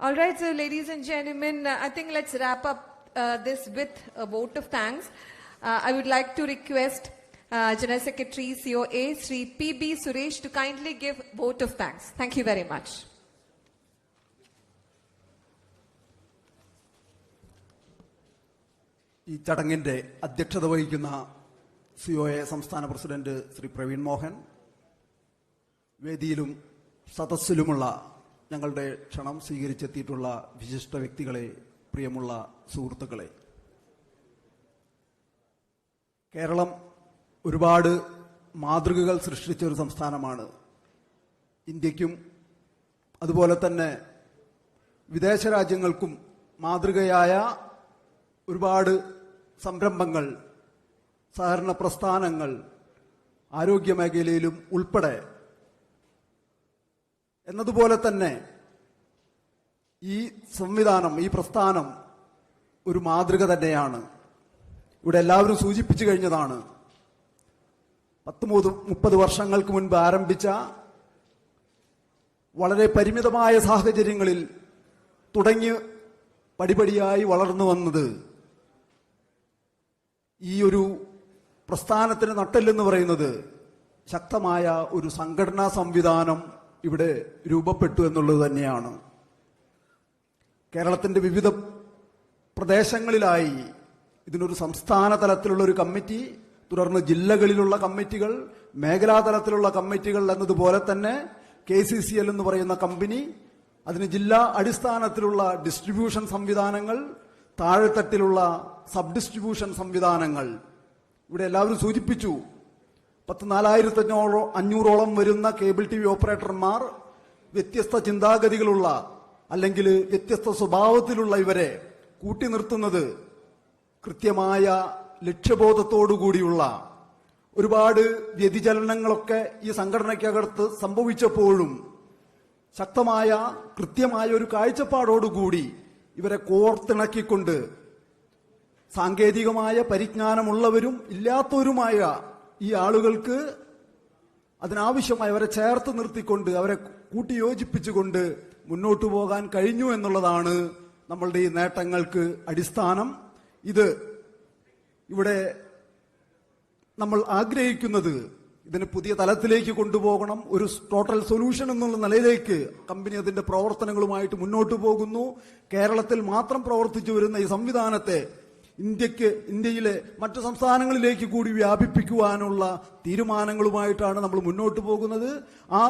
All right, so ladies and gentlemen, uh, I think let's wrap up uh, this with a vote of thanks. Uh, I would like to request uh, General Secretary COA Sri PB Suresh to kindly give vote of thanks. Thank you very much. ഈ ചടങ്ങിന്റെ അധ്യക്ഷത വഹിക്കുന്ന COA സംസ്ഥാന president Shri Praveen Mohan വേദിയിലും സദസ്സിലുമുള്ള ഞങ്ങളുടെ ക്ഷണം സ്വീകരിച്ചെത്തിയിട്ടുള്ള വിശിഷ്ട വ്യക്തികളെ പ്രിയമുള്ള സുഹൃത്തുക്കളെ. കേരളം ഒരുപാട് മാതൃകകൾ സൃഷ്ടിച്ച ഒരു സംസ്ഥാനമാണ്. ഇന്ത്യക്കും അതുപോലെ തന്നെ വിദേശ രാജ്യങ്ങൾക്കും മാതൃകയായ ഒരുപാട് സംരംഭങ്ങൾ സഹകരണ പ്രസ്ഥാനങ്ങൾ ആരോഗ്യ മേഖലയിലും ഉൾപ്പെടെ എന്നതുപോലെ തന്നെ ഈ സംവിധാനം ഈ പ്രസ്ഥാനം ഒരു മാതൃക തന്നെയാണ്. ഇവിടെ എല്ലാവരും സൂചിപ്പിച്ചു കഴിഞ്ഞതാണ്. പത്ത് മൂന്ന് മുപ്പത് വർഷങ്ങൾക്ക് മുൻപ് ആരംഭിച്ച വളരെ പരിമിതമായ സാഹചര്യങ്ങളിൽ തുടങ്ങി പടിപടിയായി വളർന്നു വന്നത് ഈ ഒരു പ്രസ്ഥാനത്തിന് നട്ടെല്ലെന്ന് പറയുന്നത് ശക്തമായ ഒരു സംഘടനാ സംവിധാനം ഇവിടെ രൂപപ്പെട്ടു എന്നുള്ളത് തന്നെയാണ്. കേരളത്തിന്റെ വിവിധ പ്രദേശങ്ങളിലായി ഇതിനൊരു സംസ്ഥാന തലത്തിലുള്ള ഒരു കമ്മിറ്റി തുടർന്ന് ജില്ലകളിലുള്ള കമ്മിറ്റികൾ മേഖലാ തലത്തിലുള്ള കമ്മിറ്റികൾ എന്നതുപോലെ തന്നെ കെ സി സി എൽ എന്ന് പറയുന്ന കമ്പനി അതിന് ജില്ലാ അടിസ്ഥാനത്തിലുള്ള ഡിസ്ട്രിബ്യൂഷൻ സംവിധാനങ്ങൾ താഴെത്തട്ടിലുള്ള സബ് ഡിസ്ട്രിബ്യൂഷൻ സംവിധാനങ്ങൾ. ഇവിടെ എല്ലാവരും സൂചിപ്പിച്ചു പത്ത് നാലായിരത്തി അഞ്ഞൂറോ അഞ്ഞൂറോളം വരുന്ന കേബിൾ ടി വി ഓപ്പറേറ്റർമാർ വ്യത്യസ്ത ചിന്താഗതികളുള്ള അല്ലെങ്കിൽ വ്യത്യസ്ത സ്വഭാവത്തിലുള്ള ഇവരെ കൂട്ടി നിർത്തുന്നത് കൃത്യമായ ലക്ഷ്യബോധത്തോടുകൂടിയുള്ള ഒരുപാട് വ്യതിചലനങ്ങളൊക്കെ ഈ സംഘടനയ്ക്കകത്ത് സംഭവിച്ചപ്പോഴും ശക്തമായ കൃത്യമായ ഒരു കാഴ്ചപ്പാടോടുകൂടി ഇവരെ കോർത്തിണക്കിക്കൊണ്ട് സാങ്കേതികമായ പരിജ്ഞാനമുള്ളവരും ഇല്ലാത്തവരുമായ ഈ ആളുകൾക്ക് അതിനാവശ്യമായി അവരെ ചേർത്ത് നിർത്തിക്കൊണ്ട് അവരെ കൂട്ടിയോജിപ്പിച്ചുകൊണ്ട് മുന്നോട്ടു പോകാൻ കഴിഞ്ഞു എന്നുള്ളതാണ് നമ്മളുടെ ഈ നേട്ടങ്ങൾക്ക് അടിസ്ഥാനം. ഇത് ഇവിടെ നമ്മൾ ആഗ്രഹിക്കുന്നത് ഇതിന് പുതിയ തലത്തിലേക്ക് കൊണ്ടുപോകണം. ഒരു ടോട്ടൽ സൊല്യൂഷൻ എന്നുള്ള നിലയിലേക്ക് കമ്പനി അതിന്റെ പ്രവർത്തനങ്ങളുമായിട്ട് മുന്നോട്ട് പോകുന്നു. കേരളത്തിൽ മാത്രം പ്രവർത്തിച്ചു വരുന്ന ഈ സംവിധാനത്തെ ഇന്ത്യയ്ക്ക് ഇന്ത്യയിലെ മറ്റു സംസ്ഥാനങ്ങളിലേക്ക് കൂടി വ്യാപിപ്പിക്കുവാനുള്ള തീരുമാനങ്ങളുമായിട്ടാണ് നമ്മൾ മുന്നോട്ട് പോകുന്നത്. ആ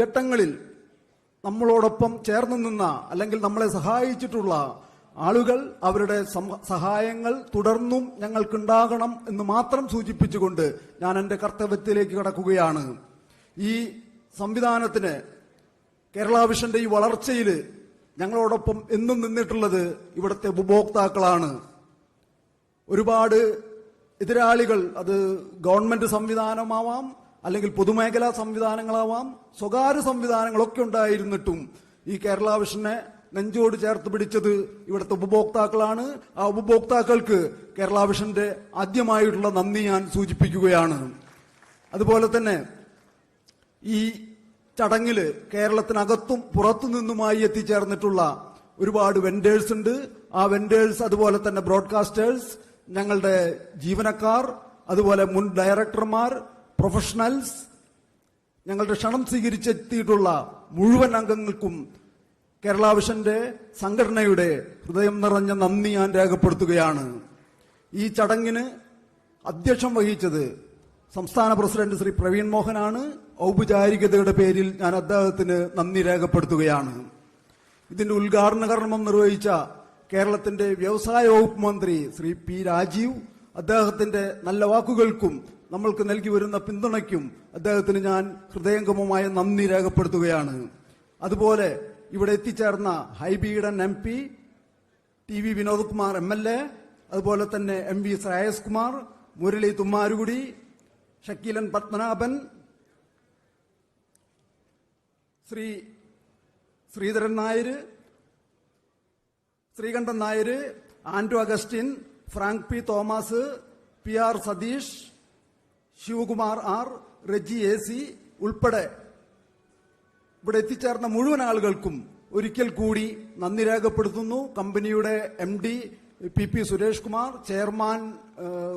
ഘട്ടങ്ങളിൽ നമ്മളോടൊപ്പം ചേർന്ന് നിന്ന അല്ലെങ്കിൽ നമ്മളെ സഹായിച്ചിട്ടുള്ള ആളുകൾ അവരുടെ സഹായങ്ങൾ തുടർന്നും ഞങ്ങൾക്കുണ്ടാകണം എന്ന് മാത്രം സൂചിപ്പിച്ചുകൊണ്ട് ഞാൻ എന്റെ കർത്തവ്യത്തിലേക്ക് കടക്കുകയാണ്. ഈ സംവിധാനത്തിന് കേരള വിഷന്റെ ഈ വളർച്ചയിൽ ഞങ്ങളോടൊപ്പം എന്നും നിന്നിട്ടുള്ളത് ഇവിടുത്തെ ഉപഭോക്താക്കളാണ്. ഒരുപാട് എതിരാളികൾ അത് ഗവൺമെന്റ് സംവിധാനമാവാം അല്ലെങ്കിൽ പൊതുമേഖലാ സംവിധാനങ്ങളാവാം സ്വകാര്യ സംവിധാനങ്ങളൊക്കെ ഉണ്ടായിരുന്നിട്ടും ഈ കേരള വിഷനെ നെഞ്ചോട് ചേർത്ത് പിടിച്ചത് ഇവിടുത്തെ ഉപഭോക്താക്കളാണ്. ആ ഉപഭോക്താക്കൾക്ക് കേരള വിഷന്റെ ആദ്യമായിട്ടുള്ള നന്ദി ഞാൻ സൂചിപ്പിക്കുകയാണ്. അതുപോലെ തന്നെ ഈ ചടങ്ങിൽ കേരളത്തിനകത്തും പുറത്തു നിന്നുമായി എത്തിച്ചേർന്നിട്ടുള്ള ഒരുപാട് വെൻഡേഴ്സ് ഉണ്ട്. ആ വെൻഡേഴ്സ് അതുപോലെ തന്നെ ബ്രോഡ്കാസ്റ്റേഴ്സ് ഞങ്ങളുടെ ജീവനക്കാർ അതുപോലെ മുൻ ഡയറക്ടർമാർ പ്രൊഫഷണൽസ് ഞങ്ങളുടെ ക്ഷണം സ്വീകരിച്ചെത്തിയിട്ടുള്ള മുഴുവൻ അംഗങ്ങൾക്കും കേരളാവിഷന്റെ സംഘടനയുടെ ഹൃദയം നിറഞ്ഞ നന്ദി ഞാൻ രേഖപ്പെടുത്തുകയാണ്. ഈ ചടങ്ങിന് അധ്യക്ഷം വഹിച്ചത് സംസ്ഥാന പ്രസിഡന്റ് ശ്രീ പ്രവീൺ മോഹനാണ്. ഔപചാരികതയുടെ പേരിൽ ഞാൻ അദ്ദേഹത്തിന് നന്ദി രേഖപ്പെടുത്തുകയാണ്. ഇതിന്റെ ഉദ്ഘാടന കർമ്മം നിർവഹിച്ച കേരളത്തിന്റെ വ്യവസായ വകുപ്പ് മന്ത്രി ശ്രീ പി രാജീവ് അദ്ദേഹത്തിന്റെ നല്ല വാക്കുകൾക്കും നമ്മൾക്ക് നൽകി വരുന്ന പിന്തുണയ്ക്കും അദ്ദേഹത്തിന് ഞാൻ ഹൃദയംഗമമായ നന്ദി രേഖപ്പെടുത്തുകയാണ്. അതുപോലെ ഇവിടെ എത്തിച്ചേർന്ന Hibi Eden M P T V Vinodkumar M L A അതുപോലെ തന്നെ M V Shreyas Kumar Murali Thummarukudy Shakeelan Padmanabhan Shri Sreedharan Nair Sreekandan Nair Anto Augustine Frank P Thomas P R Satheesh Sivakumar R Reji A C ഉൾപ്പെടെ ഇവിടെ എത്തിച്ചേർന്ന മുഴുവൻ ആളുകൾക്കും ഒരിക്കൽ കൂടി നന്ദി രേഖപ്പെടുത്തുന്നു. കമ്പനിയുടെ M D P P Suresh Kumar chairman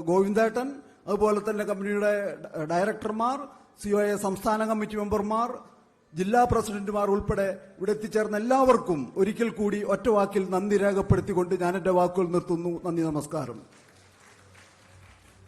ഗോവിന്ദേട്ടൻ അതുപോലെ തന്നെ കമ്പനിയുടെ ഡയറക്ടർമാർ എ സംസ്ഥാന കമ്മിറ്റി മെമ്പർമാർ ജില്ലാ പ്രസിഡന്റുമാർ ഉൾപ്പെടെ ഇവിടെ എത്തിച്ചേർന്ന എല്ലാവർക്കും ഒരിക്കൽ കൂടി ഒറ്റവാക്കിൽ നന്ദി രേഖപ്പെടുത്തിക്കൊണ്ട് ഞാൻ എന്റെ വാക്കുകൾ നിർത്തുന്നു. നന്ദി നമസ്കാരം.